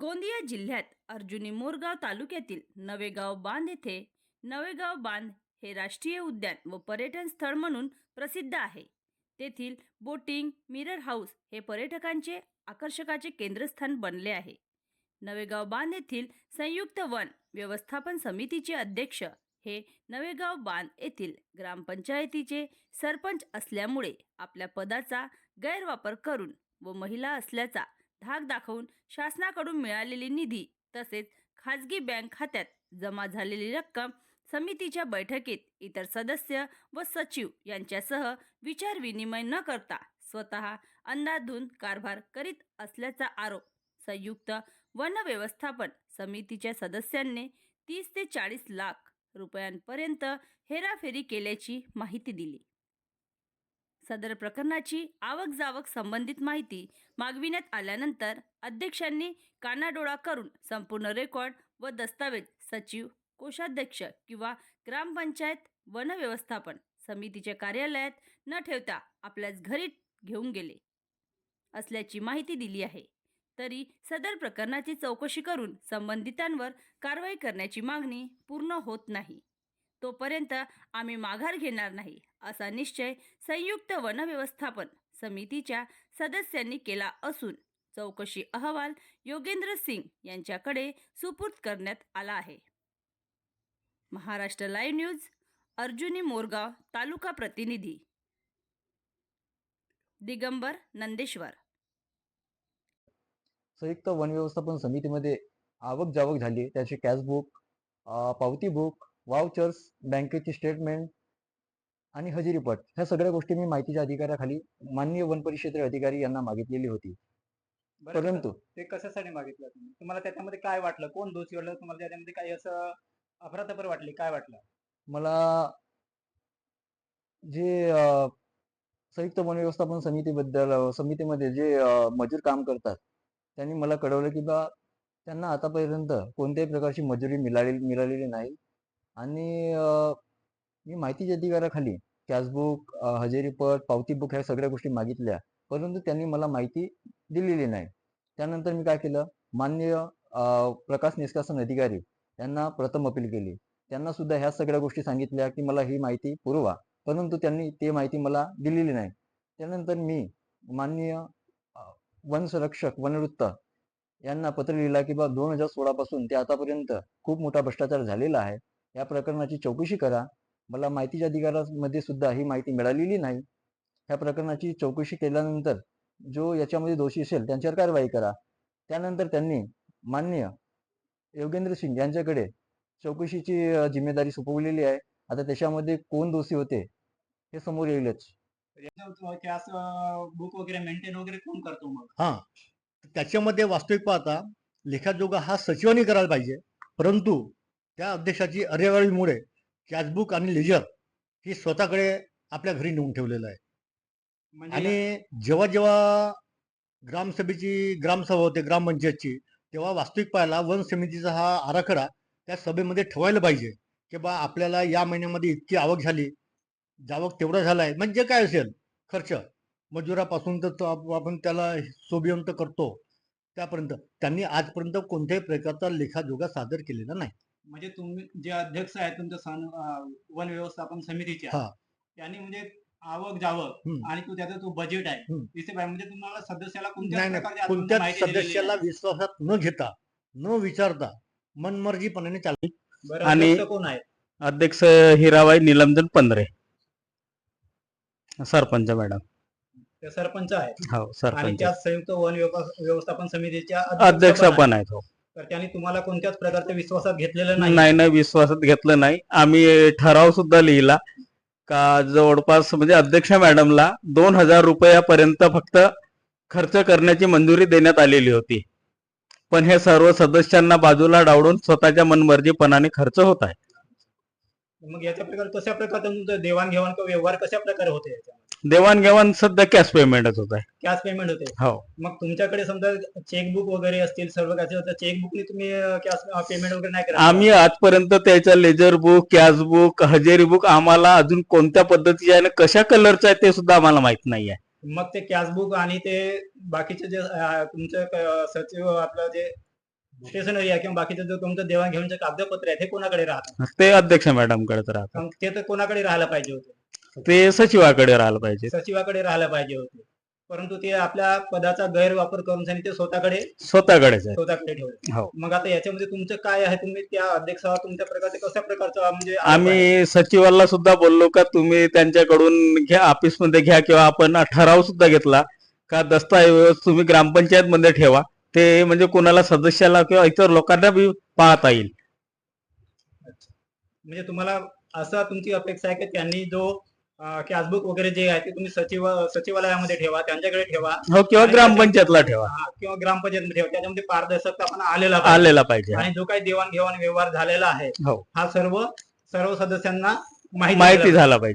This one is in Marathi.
गोंदिया जिल्ह्यात अर्जुनी मोरगाव तालुक्यातील नवेगाव बांध येथे नवेगाव बांध हे राष्ट्रीय उद्यान व पर्यटन स्थळ म्हणून प्रसिद्ध आहे. तेथील बोटिंग मिरर हाऊस हे पर्यटकांचे आकर्षकाचे केंद्रस्थान बनले आहे. नवेगाव बांध येथील संयुक्त वन व्यवस्थापन समितीचे अध्यक्ष हे नवेगाव बांध येथील ग्रामपंचायतीचे सरपंच असल्यामुळे आपल्या पदाचा गैरवापर करून व महिला असल्याचा धाक दाखवून शासनाकडून मिळालेली निधी तसेच खाजगी बँक खात्यात जमा झालेली रक्कम समितीच्या बैठकीत इतर सदस्य व सचिव यांच्यासह विचारविनिमय न करता स्वतः अंदाधून कारभार करीत असल्याचा आरोप संयुक्त वन व्यवस्थापन समितीच्या सदस्यांनी तीस ते चाळीस लाख रुपयांपर्यंत हेराफेरी केल्याची माहिती दिली. सदर प्रकरणाची आवक जावक संबंधित माहिती मागविण्यात आल्यानंतर अध्यक्षांनी कानाडोळा करून संपूर्ण रेकॉर्ड व दस्तावेज सचिव कोषाध्यक्ष किंवा ग्रामपंचायत वनव्यवस्थापन समितीच्या कार्यालयात न ठेवता आपल्याच घरी घेऊन गेले असल्याची माहिती दिली आहे. तरी सदर प्रकरणाची चौकशी करून संबंधितांवर कारवाई करण्याची मागणी पूर्ण होत नाही. तोपर्यंत आम्ही माघार घेणार नाही असा निश्चय संयुक्त वन व्यवस्थापन समितीच्या सदस्यांनी केला असून चौकशी अहवाल योगेंद्र सिंग यांच्याकडे सुपूर्द करण्यात आला आहे. महाराष्ट्र लाईव्ह न्यूज अर्जुनी मोरगाव तालुका प्रतिनिधी. दिगंबर नंदेश्वर. संयुक्त वन व्यवस्थापन समितीमध्ये आवक जावक झाली त्याचे कॅशबुक पावती बुक वाउचर्स बँकेची स्टेटमेंट आणि हजेरीपट ह्या सगळ्या गोष्टी मी माहितीच्या अधिकाराखाली माननीय वन परिक्षेत्र अधिकारी यांना मागितलेली होती. परंतु ते कशासाठी मागितलं तुम्ही? तुम्हाला त्याच्यामध्ये काय वाटलं? कोण दोषी वाटलं? तुम्हाला त्याच्यामध्ये काही असं अफरातफर वाटली? काय वाटलं? मला जे अ, संयुक्त वन व्यवस्थापन समितीबद्दल अ, समितीमध्ये जे अ, मजूर काम करतात त्यांनी मला कळवलं की बा त्यांना आतापर्यंत कोणत्याही प्रकारची मजुरी मिळालेली मिळालेली नाही. आणि मी माहितीच्या अधिकाराखाली कॅशबुक हजेरीपट पावती बुक ह्या सगळ्या गोष्टी मागितल्या. परंतु त्यांनी मला माहिती दिलेली नाही. त्यानंतर मी काय केलं? मान्य प्रकाश निष्कासन अधिकारी यांना प्रथम अपील केली. त्यांना सुद्धा ह्या सगळ्या गोष्टी सांगितल्या की मला ही माहिती पुरवा. परंतु त्यांनी ते माहिती मला दिलेली नाही. त्यानंतर मी माननीय वन संरक्षक वनवृत्त यांना पत्र लिहिला की बा दोन हजार सोळा पासून ते आतापर्यंत खूप मोठा भ्रष्टाचार झालेला आहे. या प्रकरणाची चौकशी करा. मला माहितीच्या अधिकारामध्ये सुद्धा ही माहिती मिळालेली नाही. ह्या प्रकरणाची चौकशी केल्यानंतर जो याच्यामध्ये दोषी असेल त्यांच्यावर कारवाई करा. त्यानंतर त्यांनी मान्य योगेंद्र सिंग यांच्याकडे चौकशीची जिम्मेदारी सोपवलेली आहे. आता त्याच्यामध्ये कोण दोषी होते हे समोर येईलच. बुक वगैरे मेंटेन वगैरे कोण करतो मग हा. त्याच्यामध्ये वास्तविक पाहता लेखाजोगा हा सचिवांनी करायला पाहिजे. परंतु त्या अध्यक्षाची अरेवाळीमुळे कॅशबुक आणि लेजर ही स्वतःकडे आपल्या घरी नेऊन ठेवलेलं आहे. म्हणजे आणि जेव्हा जेव्हा ग्रामसभेची ग्रामसभा होते ग्रामपंचायतची तेव्हा वास्तविक पाहायला वन समितीचा हा आराखडा त्या सभेमध्ये ठेवायला पाहिजे की बा आपल्याला या महिन्यामध्ये इतकी आवक झाली जावक तेवढा झालाय म्हणजे काय असेल? खर्च. मजुरापासून तर आपण त्याला सोबियंत करतो. त्यापर्यंत. त्यांनी आजपर्यंत कोणत्याही प्रकारचा लेखाजोगा सादर केलेला नाही. म्हणजे तुम्ही जे अध्यक्ष आहेत तुमच्या सन वन व्यवस्थापन समितीचे हा. त्यांनी म्हणजे आवक जावक हम्म. आणि तो त्याचा तो बजेट आहे हम्म. म्हणजे तुम्हाला सदस्याला नाही कोणत्याच नाही प्रकारची आजपर्यंत कोणत्याच माहिती दिलेली सदस्याला. विश्वासात न घेता न विचारता मनमर्जीपणाने चालली बरं आणि- अध्यक्ष कोण आहे अध्यक्ष हिराबाई निलमचंद पंधरे सरपंच मॅडम ते सरपंच आहे हो आणि सरपंच त्या संयुक्त वन व्यव- व्यवस्थापन समितीच्या अध्यक्ष. पण आहेत हो. तर त्यांनी तुम्हाला कोणत्याच प्रकारच्या विश्वासात घेतलेलं नाही. नाही नाही विश्वासात घेतलं नाही. आम्ही ठराव सुद्धा लिहिला का जवळपास म्हणजे अध्यक्ष मॅडमला दोन हजार रुपयापर्यंत फक्त खर्च करण्याची मंजुरी देण्यात आलेली होती. पण हे सर्व सदस्यांना बाजूला डावडून स्वतःच्या मनमर्जीपणाने खर्च होत आहे. मग याच्या प्रकारे कशा प्रकारचं तुमचं देवाणघेवाण किंवा व्यवहार कशा प्रकारे होते देवाणघेवाण सध्या कॅश पेमेंटच होत आहे कॅश पेमेंट होते हो. मग तुमच्याकडे समजा चेकबुक वगैरे असतील सर्व काही तर चेकबुकने तुम्ही कॅश पेमेंट वगैरे नाही करा आम्ही आजपर्यंत त्याच्या लेजर बुक कॅश बुक हजेरी बुक आम्हाला अजून कोणत्या पद्धतीचे आहे आणि कशा कलरचं आहे ते सुद्धा आम्हाला माहीत नाही आहे. मग ते कॅशबुक आणि ते बाकीचे जे अं, तुमचे क- सचिव आपलं जे स्टेशनरी आहे किंवा बाकीचं जो तुमचं देवाणघेवाणचे कागदपत्र आहेत हे कोणाकडे राहतात ते अध्यक्ष मॅडमकडेच राहतात मग ते तर कोणाकडे राहायला पाहिजे होते? ते सचिवाकडे राहायला पाहिजे. सचिवाकडे राहायला पाहिजे होते. परंतु ते आपल्या पदाचा गैरवापर करून त्यांनी ते स्वतःकडे स्वतःकडेच आहे. स्वतःकडे ठेवले. हो. मग आता याच्यामध्ये तुमचं काय आहे? तुम्ही त्या अध्यक्षावर तुमच्या प्रकारचे कशा प्रकारचं म्हणजे? आम्ही सचिवाला सुद्धा बोललो का तुम्ही त्यांच्याकडून घ्या ऑफिसमध्ये घ्या किंवा आपण ठराव सुद्धा घेतला का दस्तऐवज तुम्ही ग्रामपंचायत मध्ये ठेवा. ते म्हणजे कोणाला सदस्याला किंवा इतर लोकांना बी पाहता येईल. म्हणजे तुम्हाला असं तुमची अपेक्षा आहे की त्यांनी जो कॅशबुक वगैरे जे आहे ते तुम्ही सचिव सचिवालयामध्ये ठेवा त्यांच्याकडे ठेवा. हो किंवा ग्रामपंचायतला ठेवा. हा, किंवा ग्रामपंचायतमध्ये ठेवा. त्याच्यामध्ये पारदर्शकतापणा आलेला पाहिजे. आलेला पाहिजे. आणि जो काही देवाणघेवाण व्यवहार झालेला आहे हो. हा सर्व सर्व सदस्यांना माहिती झाला पाहिजे.